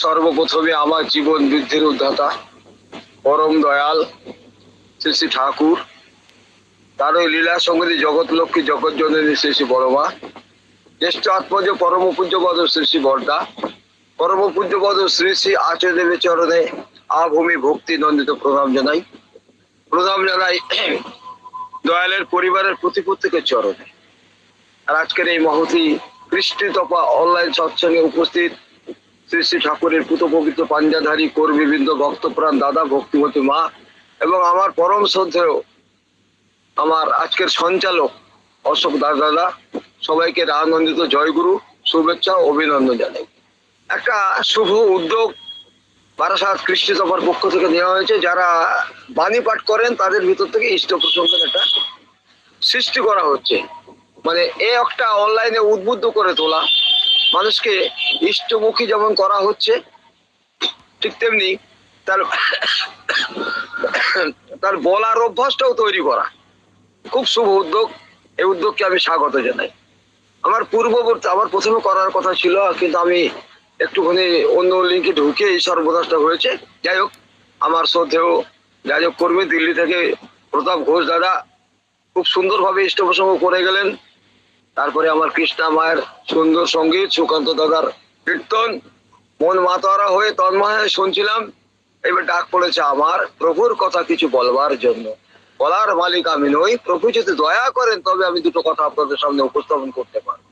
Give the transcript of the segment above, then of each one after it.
সর্বপ্রথমে আমার জীবন বৃদ্ধির উদ্ধাতা, পরম দয়াল শ্রী শ্রী ঠাকুর। তার ওই লীলা সংগীত জগৎ লক্ষ্মী জগৎ জননী শ্রী শ্রী বড়মা, জ্যেষ্ঠ আত্মজ পরম পূজ্যপদ শ্রী শ্রী বর্দা, পরম পূজ্যপদ শ্রী শ্রী আচার্যদেবের চরণে আভূমি ভক্তি নন্দিত প্রণাম জানাই। প্রণাম জানাই দয়ালের পরিবারের প্রতি প্রত্যেকের চরণে। আর আজকের এই মহতি কৃষ্টি তপা অনলাইন সৎসঙ্গে উপস্থিত শ্রী শ্রী ঠাকুরের পুত পবিত্র পাঞ্জাধারী কর্মীবৃন্দ, ভক্তপ্রাণ, দাদা, ভক্তিমতী মা এবং আমার পরম শ্রদ্ধেয় আমার আজকের সঞ্চালক অশোক দাস দাদা, সবাইকে আনন্দিত জয়গুরু, শুভেচ্ছা অভিনন্দন জানাই। একটা শুভ উদ্যোগ বারাসাত কৃষ্টি তপার পক্ষ থেকে নেওয়া হয়েছে। যারা বাণী পাঠ করেন, তাদের ভিতর থেকে ইষ্ট প্রসঙ্গের একটা সৃষ্টি করা হচ্ছে। মানে এ একটা অনলাইনে উদ্বুদ্ধ করে তোলা। মানুষকে ইষ্টমুখী যেমন করা হচ্ছে, ঠিক তেমনি তার তার বলার অভ্যাসটাও তৈরি করা। খুব শুভ উদ্যোগ এই উদ্যোগকে আমি স্বাগত জানাই। আমার পূর্ববর্তী, আমার প্রথমে করার কথা ছিল, কিন্তু আমি একটুখানি অন্য লিঙ্কে ঢুকে এই সর্বনাশটা হয়েছে। যাই হোক, আমার শ্রদ্ধেয় যাই হোক কর্মী, দিল্লি থেকে প্রতাপ ঘোষ দাদা, খুব সুন্দরভাবে ইষ্ট প্রসঙ্গ করে গেলেন। তারপরে আমার কৃষ্ণা মায়ের সুন্দর সংগীত, সুকান্ত দাদার কীর্তন, মন মাতারা হয়ে তন্ময় শুনছিলাম। এবার ডাক পড়েছে আমার, প্রভুর কথা কিছু বলবার জন্য। বলার মালিক আমি নই, প্রভু যদি দয়া করেন, তবে আমি দুটো কথা আপনাদের সামনে উপস্থাপন করতে পারব।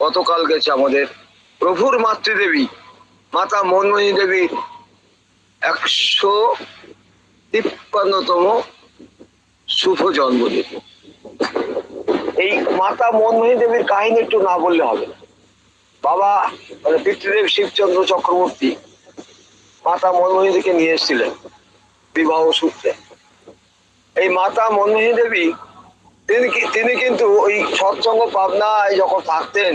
গতকাল গেছে আমাদের প্রভুর মাতৃদেবী, মাতা মনমোহনী দেবীর একশো তিপ্পান্নতম শুভ জন্মদিন। এই মাতা মনমোহনী দেবীর কাহিনী একটু না বললে হবে বাবা মানে পিতৃদেব শিবচন্দ্র চক্রবর্তী মাতা মনমোহনী দেবীকে নিয়ে এসেছিলেন বিবাহ সূত্রে। এই মাতা মনমোহনী দেবী, তিনি তিনি কিন্তু ওই সৎসঙ্গ পাবনায় যখন থাকতেন,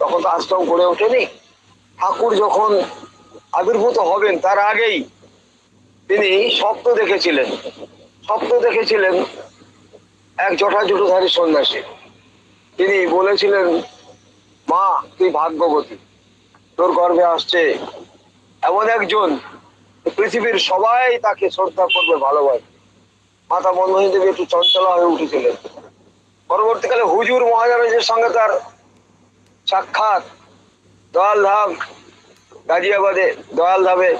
তখন তো আশ্রম গড়ে ওঠেনি। ঠাকুর যখন আবির্ভূত হবেন, তার আগেই তিনি স্বপ্ন দেখেছিলেন। স্বপ্ন দেখেছিলেন এক জটাজুটোধারী সন্ন্যাসী। তিনি বলেছিলেন, মা, তুই ভাগ্যবতী। তোর গর্ভে আসছে এমন একজন পৃথিবীর সবাই তাকে শ্রদ্ধা করবে, ভালোবাসবে। মাতা মনমোহন দেবী একটু চঞ্চলা হয়ে উঠেছিলেন। পরবর্তীকালে হুজুর মহারাজের সঙ্গে তার সাক্ষাৎ, দয়াল ধাম, গাজিয়াবাদে দয়াল ধামে।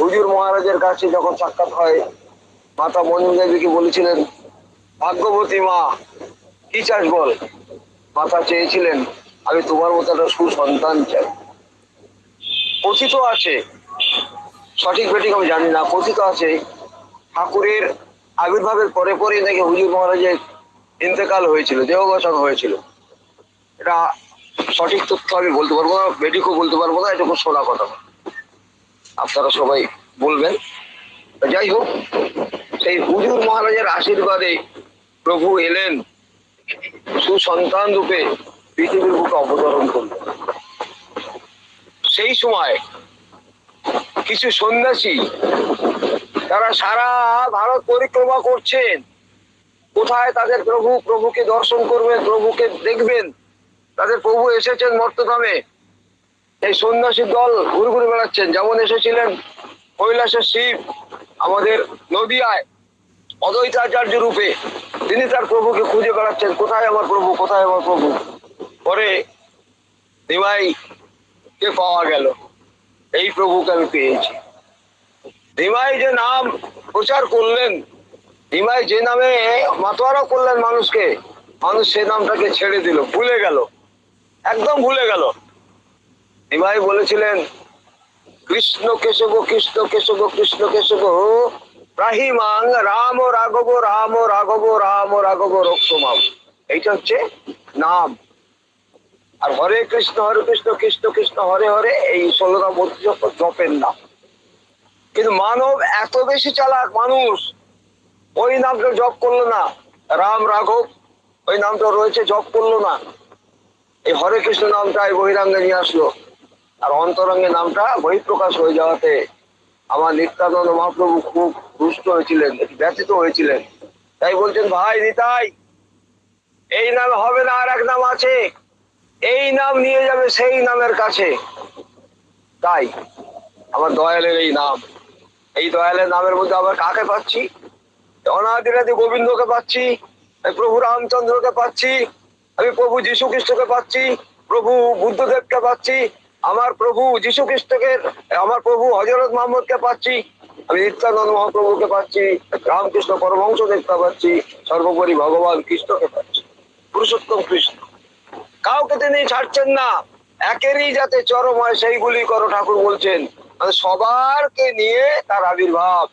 হুজুর মহারাজের কাছে যখন সাক্ষাৎ হয়, মাতা মনমোহন দেবীকে বলেছিলেন ভাগ্যবতী মা, কি চাস বল? মাতা চেয়েছিলেন, আমি তোমার মতো একটা সুসন্তান চাই। কথিত আছে। সঠিক বেঠিক আমি জানি না কথিত আছে। ঠাকুরের আবির্ভাবের পরে পরে নাকি হুজুর মহারাজের ইন্তেকাল হয়েছিল দেহগঠন হয়েছিল। এটা সঠিক তথ্য আমি বলতে পারব না, বেঠিকও বলতে পারব না, এটুকু শোনা কথা। আপনারা সবাই বলবেন। যাই হোক, সেই হুজুর মহারাজের আশীর্বাদে প্রভু এলেন সুসন্তান রূপে পৃথিবীর বুকে অবতরণ করলেন। সেই সময় কিছু সন্ন্যাসী, তারা সারা ভারত পরিক্রমা করছেন। কোথায় তাদের প্রভু? প্রভুকে দর্শন করবেন, প্রভুকে দেখবেন। তাদের প্রভু এসেছেন মর্তধামে। এই সন্ন্যাসী দল ঘুরে ঘুরে বেড়াচ্ছেন। যেমন এসেছিলেন কৈলাসের শিব, আমাদের নদিয়ায়। অদ্বৈতাচার্য রূপে তিনি তার প্রভুকে খুঁজে বেড়াচ্ছেন। কোথায় আমার প্রভু? কোথায় আমার প্রভু? পরে কে পাওয়া গেল। এই প্রভুকে আমি পেয়েছি। নিমাই যে নাম প্রচার করলেন নিমাই যে নামে মাতোয়ারা করলেন মানুষকে, মানুষ সে নামটাকে ছেড়ে দিল, ভুলে গেল। একদম ভুলে গেল। নিমাই বলেছিলেন, কৃষ্ণ কেশব কৃষ্ণ কেশব কৃষ্ণ কেশব রাহিমাং রাম রাঘব রাম রাঘব রাম রাঘব, রক্তমাম। এইটা হচ্ছে নাম। আর হরে কৃষ্ণ হরে কৃষ্ণ কৃষ্ণ কৃষ্ণ, হরে হরে, এই ষোলোটা মূর্তি জপের নাম। কিন্তু মানব এত বেশি চালাক মানুষ, ওই নামটা জপ করল না। রাম রাঘব, ওই নামটা রয়েছে, জপ করল না। এই হরে কৃষ্ণ নামটা এই বহিরাঙ্গে নিয়ে আসলো। আর অন্তরঙ্গে নামটা বহিঃপ্রকাশ হয়ে যাওয়াতে আমার নিত্যানন্দ মহাপ্রভু খুব রুষ্ট হয়েছিলেন, ব্যথিত হয়েছিলেন। তাই বলছেন, ভাই নিতাই, এই নাম হবে না আর এক নাম আছে। এই নাম নিয়ে যাবে সেই নামের কাছে। তাই আমার দয়ালের এই নাম। এই দয়ালের নামের মধ্যে আবার কাকে পাচ্ছি? অনাদিরাদি গোবিন্দকে পাচ্ছি প্রভু রামচন্দ্রকে পাচ্ছি, আমি প্রভু যীশু খ্রিস্টকে পাচ্ছি, প্রভু বুদ্ধদেবকে পাচ্ছি আমার প্রভু যীশু খ্রিস্টকে, আমার প্রভু হজরত মোহাম্মদকে পাচ্ছি। আমি নিত্যানন্দ মহাপ্রভুকে পাচ্ছি, রামকৃষ্ণ পরমহংস দেখতে পাচ্ছি, সর্বোপরি ভগবান কৃষ্ণকে পাচ্ছি, পুরুষোত্তম কৃষ্ণ। কাউকে তিনি ছাড়ছেন না। একেরই যাতে চরম হয়, সেইগুলি করো ঠাকুর বলছেন। মানে সবারকে নিয়ে তার আবির্ভাব।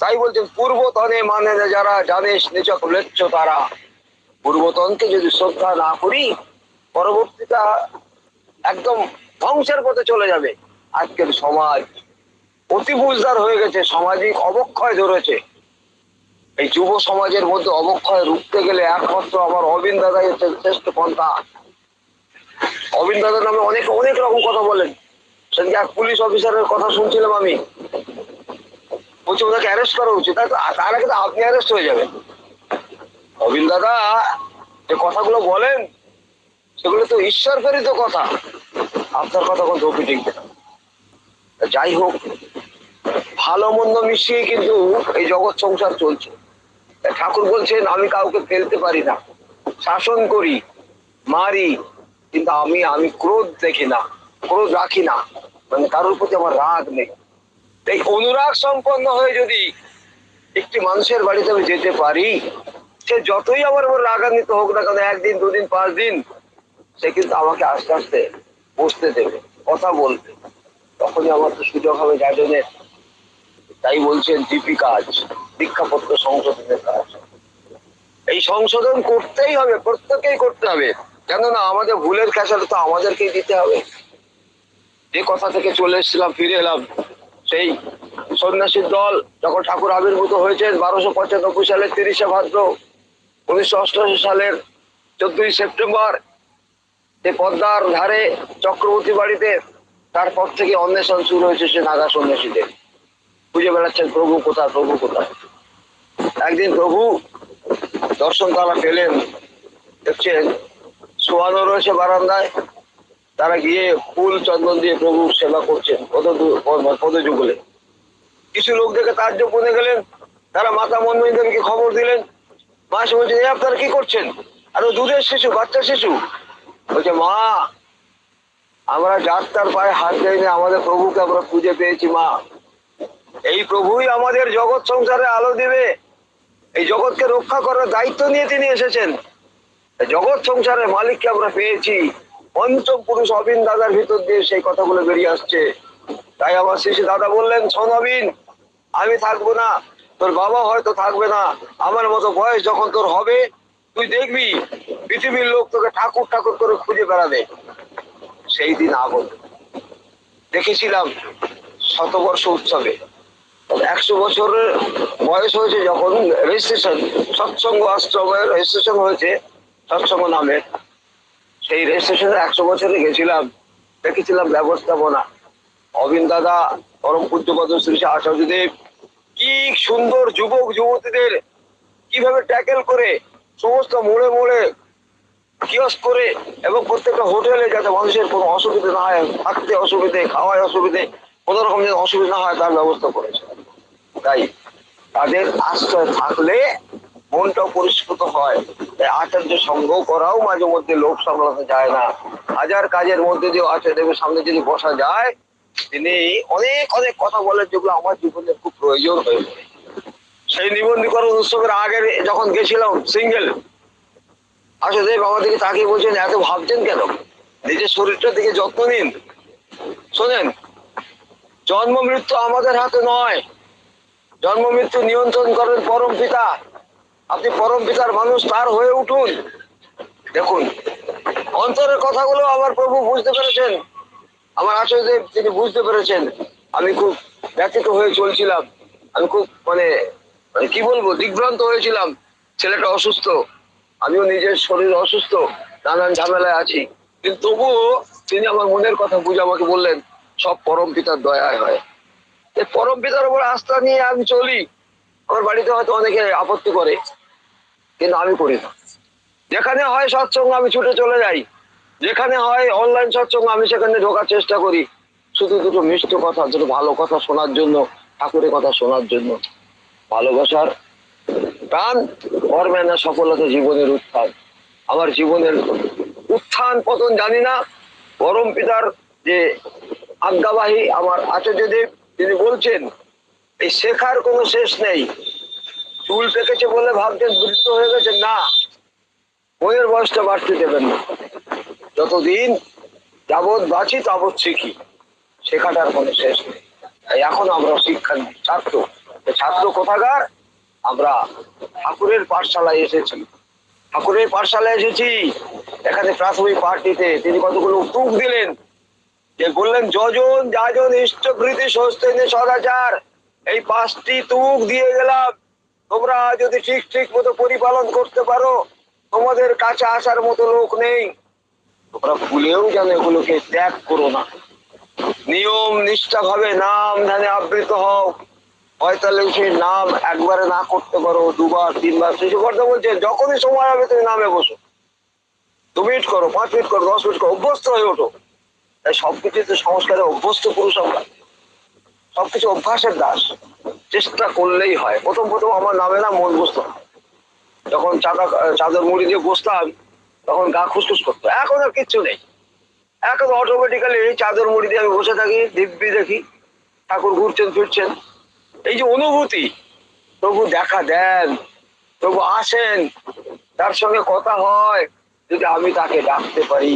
তাই বলছেন, পূর্বতনে মানে যারা জানিস নিচক লেচ্ছ তারা। পূর্বতনকে যদি শ্রদ্ধা না করি, পরবর্তীটা একদম ধ্বংসের পথে চলে যাবে। আজকের সমাজ অতি বুঝদার হয়ে গেছে, সামাজিক অবক্ষয় ধরেছে। এই যুব সমাজের মধ্যে অবক্ষয় রুখতে গেলে একমাত্র আমার অবিন দাদাই হচ্ছে শ্রেষ্ঠ পন্থা। অবিন দাদার নামে অনেক অনেক রকম কথা বলেন। সেদিকে এক পুলিশ অফিসারের কথা শুনছিলাম আমি। বলছে, ওনাকে অ্যারেস্ট করা উচিত। তার আগে তো আপনি অ্যারেস্ট হয়ে যাবেন। অবিন দাদা যে কথাগুলো বলেন সেগুলো তো ঈশ্বর প্রেরিত কথা। আপনার কথা কোনো ধোপি টিকবে যাই হোক, ভালো মন্দ মিশিয়ে কিন্তু এই জগৎ সংসার চলছে। ঠাকুর বলছেন, আমি কাউকে ফেলতে পারি না। শাসন করি, মারি, কিন্তু আমি আমি ক্রোধ দেখি না, ক্রোধ রাখি না। মানে কারোর প্রতি আমার রাগ নেই। এই অনুরাগ সম্পন্ন হয়ে যদি একটি মানুষের বাড়িতে আমি যেতে পারি, সে যতই আমার রাগান্বিত হোক না কেন, একদিন, দুদিন পাঁচ দিন সে কিন্তু আমাকে আস্তে আস্তে বসতে দেবে, কথা বলবে। তখনই আমার তো সুযোগ হবে গার্জেনের। তাই বলছেন, জিপি কাজ দীক্ষাপত্র সংশোধনের কাজ। এই সংশোধন করতেই হবে প্রত্যেকেই করতে হবে। কেননা আমাদের ভুলের খেসাটা তো আমাদেরকেই দিতে হবে। যে কথা থেকে চলে এসেছিলাম, ফিরে এলাম, সেই সন্ন্যাসীর দল যখন ঠাকুর আবির্ভূত হয়েছেন বারোশো পঁচানব্বই সালের তিরিশে ভাদ্র, উনিশশো অষ্টআশি সালের চোদ্দই সেপ্টেম্বর যে পদ্মার ধারে চক্রবর্তী বাড়িতে তারপর থেকে অন্বেষণ শুরু হয়েছে সে নাগা সন্ন্যাসীদের। খুঁজে বেড়াচ্ছেন প্রভু কোথায় প্রভু কোথায়? একদিন প্রভু দর্শন তারা পেলেন, দেখছেন শোয়ানো রয়েছে বারান্দায়, তারা গিয়ে ফুল চন্দন দিয়ে প্রভুর সেবা করছেন পদ পদযুগলে। কিছু লোক দেখে তার বনে গেলেন, তারা মাতা মনমোহন খবর দিলেন, মা এসে বলছেন "এ আপনারা কি করছেন? আর দুধের শিশু বাচ্চা শিশু? বলছে, মা, আমরা যাত্রার পায়ে হাত দেয়নি আমাদের প্রভুকে আমরা খুঁজে পেয়েছি, মা। এই প্রভুই আমাদের জগৎ সংসারে আলো দিবে। এই জগৎকে রক্ষা করার দায়িত্ব নিয়ে তিনি এসেছেন। জগৎ সংসারের মালিককে আমরা পেয়েছি। পঞ্চম পুরুষ অবিন দাদার ভিতর দিয়ে সেই কথাগুলো বেরিয়ে আসছে। তাই আমার শিশু দাদা বললেন, শোন অবিন, আমি থাকব না। তোর বাবা হয়তো থাকবে না। আমার মতো বয়স যখন তোর হবে তুই দেখবি, পৃথিবীর লোক তোকে ঠাকুর ঠাকুর করে খুঁজে বেড়াবে। সেই দিন আগত। দেখেছিলাম শতবর্ষ উৎসবে। একশো বছরের বয়স হয়েছে যখন রেজিস্ট্রেশন সৎসঙ্গ আশ্রমের রেজিস্ট্রেশন হয়েছে, সৎসঙ্গ নামে। সেই রেজিস্ট্রেশনে একশো বছরে গেছিলাম, দেখেছিলাম ব্যবস্থাপনা। অবিন দাদা, পরম পূজ্যপদ শ্রী আচার্যদেব, কি সুন্দর যুবক যুবতীদের কীভাবে ট্যাকেল করে সমস্ত মোড়ে মোড়ে কিয়স করে এবং প্রত্যেকটা হোটেলে যাতে মানুষের কোনো অসুবিধা না হয়, থাকতে অসুবিধে, খাওয়ায় অসুবিধে, কোনো রকম যেন অসুবিধা হয়, তার ব্যবস্থা করেছে। তাই তাদের আশ্রয় থাকলে মনটাও পরিষ্কৃত হয়। তাই আচার্য সঙ্গ করাও মাঝে মধ্যে লোক সামলাতে যায় না। হাজার কাজের মধ্যে দিয়ে আচার্যদেবের সামনে যদি বসা যায়, তিনি অনেক অনেক কথা বলেন যেগুলো আমার জীবনে খুব প্রয়োজন হয়ে পড়ে। সেই নিবন্ধীকরণ উৎসবের আগে যখন গেছিলাম সিঙ্গেল আচার্যদেব দিকে তাকিয়ে বলছেন, এত ভাবছেন কেন? নিজের শরীরটার দিকে যত্ন নিন। শোনেন, জন্ম মৃত্যু আমাদের হাতে নয়। জন্ম মৃত্যু নিয়ন্ত্রণ করেন পরম পিতা। আপনি পরম পিতার মানুষ, তার হয়ে উঠুন। দেখুন, অন্তরের কথাগুলো আমার প্রভু বুঝতে পেরেছেন। আমার আচার্যদেব তিনি বুঝতে পেরেছেন। আমি খুব ব্যথিত হয়ে চলছিলাম। আমি খুব মানে মানে কি বলব দিগ্ভ্রান্ত হয়েছিলাম। ছেলেটা অসুস্থ, আমিও নিজের শরীর অসুস্থ, নানান ঝামেলায় আছি। কিন্তু তবুও তিনি আমার মনের কথা বুঝে আমাকে বললেন, সব পরম পিতার দয়ায় হয়। পরম পিতার উপর আস্থা নিয়ে আমি চলি। আমার বাড়িতে হয়তো অনেকে আপত্তি করে, কিন্তু আমি করি না। যেখানে হয় সৎসঙ্গ আমি ছুটে চলে যাই। যেখানে হয় অনলাইন সৎসঙ্গ আমি সেখানে ঢোকার চেষ্টা করি। শুধু দুটো মিষ্ট কথা, দুটো ভালো কথা শোনার জন্য, ঠাকুরের কথা শোনার জন্য। ভালোবাসার প্রাণ কর্মে না সফলতা জীবনের উত্থান। আমার জীবনের উত্থান পতন জানি না। পরম পিতার যে আজ্ঞাবাহী আমার আচার্যদেব, তিনি বলছেন, এই শেখার কোনো শেষ নেই। চুল পেকেছে বলে ভাবছেন বৃদ্ধ হয়ে গেছে। না, বইয়ের বয়সটা বাড়তে দেবেন না। যতদিন যাবৎ বাঁচি, তাবৎ শিখি। শেখাটার কোনো শেষ নেই। এখন আমরা শিক্ষা ছাত্র। ছাত্র কোথাকার? আমরা ঠাকুরের পাঠশালায় এসেছি। ঠাকুরের পাঠশালায় এসেছি। এখানে প্রাথমিক পাঠ নিতে তিনি কতগুলো টুক দিলেন? যে বললেন, যজন যাজন ইষ্টকৃতি সস্তেনে সদাচার। এই পাঁচটি তুক দিয়ে গেলাম। তোমরা যদি ঠিক ঠিক মতো পরিপালন করতে পারো, তোমাদের কাছে আসার মতো লোক নেই। তোমরা ভুলেও যেন এগুলোকে ত্যাগ করো না। নিয়ম নিষ্ঠা ভাবে নাম ধ্যানে আবৃত হও। পঁয়তাল্লিশ নাম একবারে না করতে পারো, দুবার, তিনবার, শিশু কর্তা বলছেন যখনই সময় হবে তুমি নামে বসো। দু মিনিট করো, পাঁচ মিনিট করো, দশ মিনিট করো, অভ্যস্ত হয়ে ওঠো। তাই সবকিছুতে সংস্কারে অভ্যস্ত পুরুষ আমরা। সবকিছু অভ্যাসের দাস। চেষ্টা করলেই হয়। প্রথম প্রথম আমার নামে না মন বসতো। যখন চাদা চাদর মুড়ি দিয়ে বসতাম, তখন গা খুসখুস করতো। এখন আর কিচ্ছু নেই। এখন অটোমেটিক্যালি চাদর মুড়ি দিয়ে আমি বসে থাকি, দিব্যি দেখি। ঠাকুর ঘুরছেন, ফিরছেন। এই যে অনুভূতি প্রভু দেখা দেন প্রভু আসেন, তার সঙ্গে কথা হয়, যদি আমি তাকে ডাকতে পারি,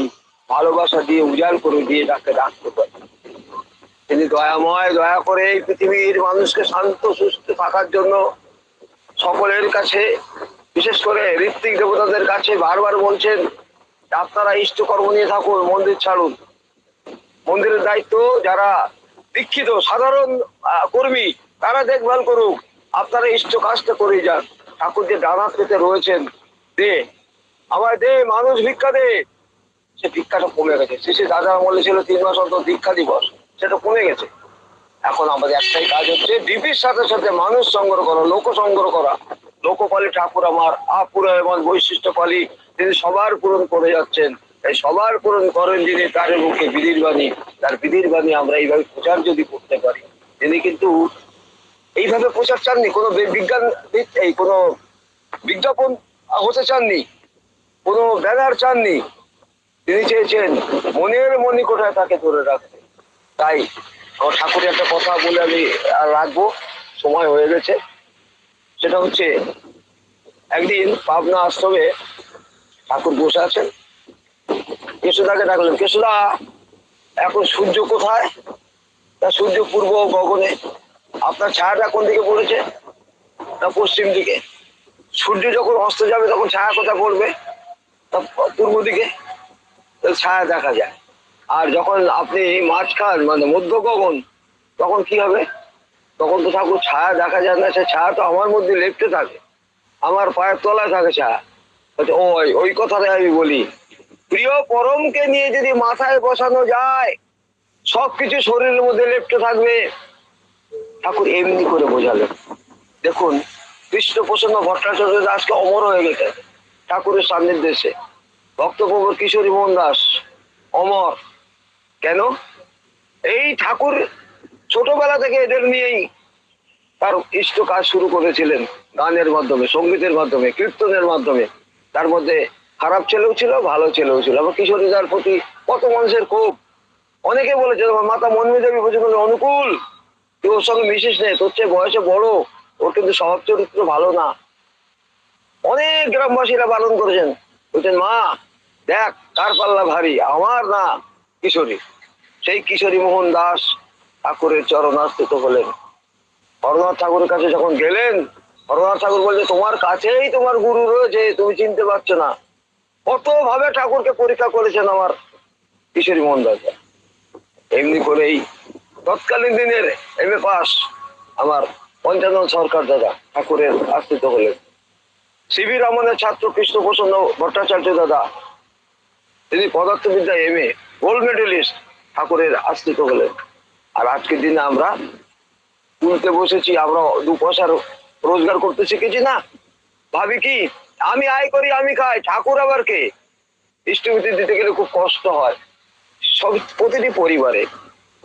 ভালোবাসা দিয়ে উজাড় করে দিয়ে তাকে ডাকতে পারি। তিনি দয়াময়, দয়া করে এই পৃথিবীর মানুষকে শান্ত, সুস্থ থাকার জন্য সকলের কাছে, বিশেষ করে ঋত্বিক দেবতাদের কাছে বারবার বলছেন, আপনারা ইষ্টকর্ম নিয়ে থাকুন, মন্দির ছাড়ুন। মন্দিরের দায়িত্ব যারা দীক্ষিত, সাধারণ কর্মী তারা দেখভাল করুক। আপনারা ইষ্ট কাজটা করে যান। ঠাকুর যে ডানা পেতে রয়েছেন। দে, আমায় দে, মানুষ ভিক্ষা দে। সে ভিক্ষাটা কমে গেছে। শেষে দাদা আমলে ছিল তিন মাস অন্তর দীক্ষা দিবস। সেটা কমে গেছে। এখন আমাদের একটাই কাজ হচ্ছে ডিপির সাথে সাথে মানুষ সংগ্রহ করা, লোক সংগ্রহ করা। লোকপালি ঠাকুর আমার, আপুরা এবং বৈশিষ্ট্য পালি তিনি সবার পূরণ করে যাচ্ছেন। এই সবার পূরণ করেন যিনি, তার মুখে বিধির বাণী। তার বিধির বাণী আমরা এইভাবে প্রচার যদি করতে পারি, তিনি কিন্তু এইভাবে প্রচার চাননি? কোনো বিজ্ঞান এই, কোনো বিজ্ঞাপন হতে চাননি? কোনো ব্যানার চাননি? তিনি চেয়েছেন মনের মনি কোথায় তাকে ধরে রাখতে। তাই ঠাকুরের একটা কথা বলে আমি রাখব। সময় হয়ে গেছে। সেটা হচ্ছে, একদিন পাবনা আশ্রমে ঠাকুর বসে আছেন। কেশুদাকে ডাকলেন, কেশুদা, এখন সূর্য কোথায়? তা সূর্য পূর্ব গগনে। আপনার ছায়াটা কোন দিকে পড়েছে? না পশ্চিম দিকে? সূর্য যখন অস্ত যাবে, তখন ছায়া কোথায় পড়বে? তা পূর্ব দিকে? ছায়া দেখা যায়। আর যখন আপনি মাছ খান মানে মধ্য গগন, তখন কি হবে? তখন তো ঠাকুর ছায়া দেখা যায় না, সে ছায়া তো আমার মধ্যে লেপটে থাকে। আমার পায়ের তলায় থাকে ছায়া। ওই ওই কথাটাই আমি বলি। প্রিয় পরমকে নিয়ে যদি মাথায় বসানো যায়, সবকিছু শরীরের মধ্যে লেপটে থাকবে। ঠাকুর এমনি করে বোঝালেন। দেখুন কৃষ্ণ প্রসন্ন ভট্টাচার্য দাসকে অমর হয়ে গেছে ঠাকুরের সান্নিধ্যে। ভক্তপ্রভুর কিশোরী মোহন দাস, অমর। কেন? এই ঠাকুর ছোটবেলা থেকে এদের নিয়েই তার ইষ্ট কাজ শুরু করেছিলেন গানের মাধ্যমে, সঙ্গীতের মাধ্যমে, কীর্তনের মাধ্যমে। তার মধ্যে খারাপ ছেলেও ছিল, ভালো ছেলেও ছিল। আবার কিশোরীদার প্রতি কত মানুষের ক্ষোভ। অনেকে বলেছে মাতা মন্মি দেবী বলছে অনুকূল। তুই ওর সঙ্গে মিশিস নেই তোর চেয়ে বয়সে বড়, ওর কিন্তু স্বভাব চরিত্র ভালো না। অনেক গ্রামবাসীরা পালন করেছেন। বলছেন, মা, দেখ, কার পাল্লা ভারী, আমার না কিশোরী? সেই কিশোরী মোহন দাস ঠাকুরের চরণাস্থিত হলেন। হরনাথ ঠাকুরের কাছে যখন গেলেন, হরনাথ ঠাকুর বলছে তোমার কাছেই তোমার গুরু রয়েছে, তুমি চিনতে পারছ না। কত ভাবে ঠাকুরকে পরীক্ষা করেছেন আমার কিশোরী মোহন দাস? এমনি করেই তৎকালীন দিনের এম এ পাস আমার পঞ্চানন সরকার দাদা ঠাকুরের আশ্রিত হলেন। সিবি রমনের ছাত্র কৃষ্ণ প্রসন্ন ভট্টাচার্য দাদা, তিনি পদার্থবিদ্যা এম এ গোল্ড মেডেলিস্ট ঠাকুরের আশ্রিত হলেন। আর আজকের দিনে আমরা তুলতে বসেছি, আমরা দু পয়সা রোজগার করতে শিখেছি না? ভাবি কি, আমি আয় করি, আমি খাই, ঠাকুর আবার কে? ইষ্টমিতি দিতে গেলে খুব কষ্ট হয়। সব প্রতিটি পরিবারে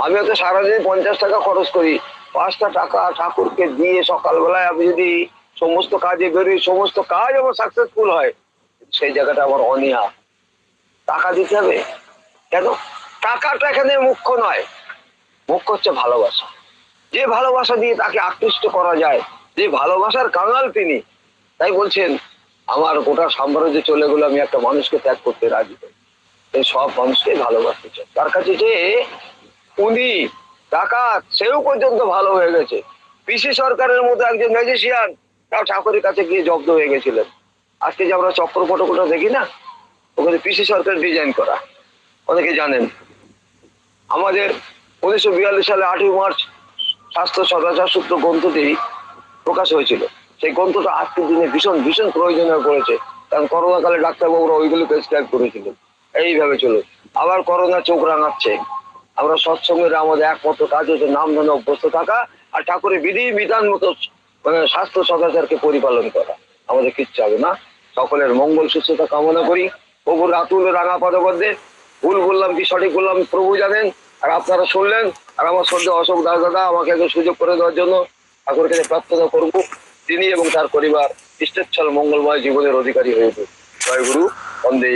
আমি হয়তো সারাদিন পঞ্চাশ টাকা খরচ করি। পাঁচটা টাকা ঠাকুরকে দিয়ে সকালবেলায় আমি যদি সমস্ত কাজে বেরোই, সমস্ত কাজ আমার সাকসেসফুল হয়, সেই জায়গাটা আমার অনিয়া টাকা দিতে হবে? কেন? টাকাটা এখানে মুখ্য নয়। মুখ্য হচ্ছে ভালোবাসা। যে ভালোবাসা দিয়ে তাকে আকৃষ্ট করা যায়, যে ভালোবাসার কাঙাল তিনি, তাই বলছেন, আমার গোটা সাম্রাজ্য চলে গেলে, আমি একটা মানুষকে ত্যাগ করতে রাজি হই। সব মানুষকে ভালোবাসতে চাই। তার কাছে যে উনি, ডাকাত, সেও পর্যন্ত ভালো হয়ে গেছে। পিসি সরকারের মতো একজন ম্যাজিশিয়ান তাও ঠাকুরের কাছে গিয়ে জব্দ হয়ে গেছিলেন। আজকে যে আমরা চক্র ফটোগুলো দেখি না ওখানে পিসি সরকার ডিজাইন করা। অনেকে জানেন। আমাদের উনিশশো বিয়াল্লিশ সালে আটই মার্চ, স্বাস্থ্য সদাচার সূত্র গ্রন্থটি প্রকাশ হয়েছিল। সেই গ্রন্থটা আজকের দিনে ভীষণ ভীষণ প্রয়োজনীয় পড়েছে কারণ করোনাকালে ডাক্তারবাবুরা ওইগুলো প্রেসক্রাইব করেছিলেন। এইভাবে চলো আবার করোনা চোখ রাঙাচ্ছে। আমরা সৎসঙ্গের আমাদের একমাত্র কাজ হচ্ছে নাম ধানে অভ্যস্ত থাকা আর ঠাকুরের বিধি বিধান মতো মানে স্বাস্থ্য সদাচারকে পরিপালন করা। আমাদের কিচ্ছু হবে না। সকলের মঙ্গল, সুস্থতা কামনা করি। প্রভুর আতুল রাঙা পদবদ্ধে ভুল বললাম কি, সঠিক বললাম প্রভু জানেন। আর আপনারা শুনলেন। আর আমার সদ্য অশোক দাস দাদা আমাকে একটু সুযোগ করে দেওয়ার জন্য ঠাকুরকে কাছে প্রার্থনা করব। তিনি এবং তার পরিবার ইষ্টেচ্ছল মঙ্গলময় জীবনের অধিকারী হয়ে জয় গুরু, বন্দে